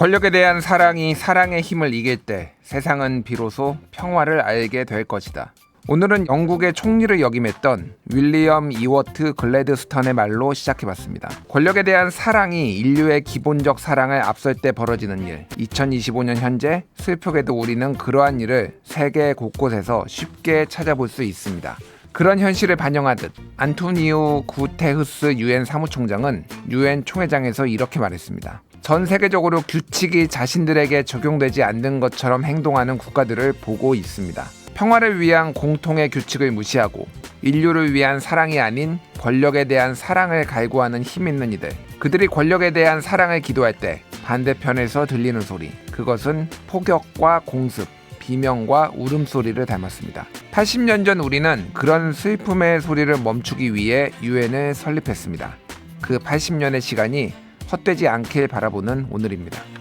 권력에 대한 사랑이 사랑의 힘을 이길 때 세상은 비로소 평화를 알게 될 것이다. 오늘은 영국의 총리를 역임했던 윌리엄 이워트 글래드스턴의 말로 시작해봤습니다. 권력에 대한 사랑이 인류의 기본적 사랑을 앞설 때 벌어지는 일. 2025년 현재 슬프게도 우리는 그러한 일을 세계 곳곳에서 쉽게 찾아볼 수 있습니다. 그런 현실을 반영하듯 안토니오 구테흐스 유엔 사무총장은 유엔 총회장에서 이렇게 말했습니다. 전 세계적으로 규칙이 자신들에게 적용되지 않는 것처럼 행동하는 국가들을 보고 있습니다. 평화를 위한 공통의 규칙을 무시하고 인류를 위한 사랑이 아닌 권력에 대한 사랑을 갈구하는 힘 있는 이들. 그들이 권력에 대한 사랑을 기도할 때 반대편에서 들리는 소리. 그것은 폭격과 공습, 비명과 울음소리를 닮았습니다. 80년 전 우리는 그런 슬픔의 소리를 멈추기 위해 유엔을 설립했습니다. 그 80년의 시간이 헛되지 않길 바라보는 오늘입니다.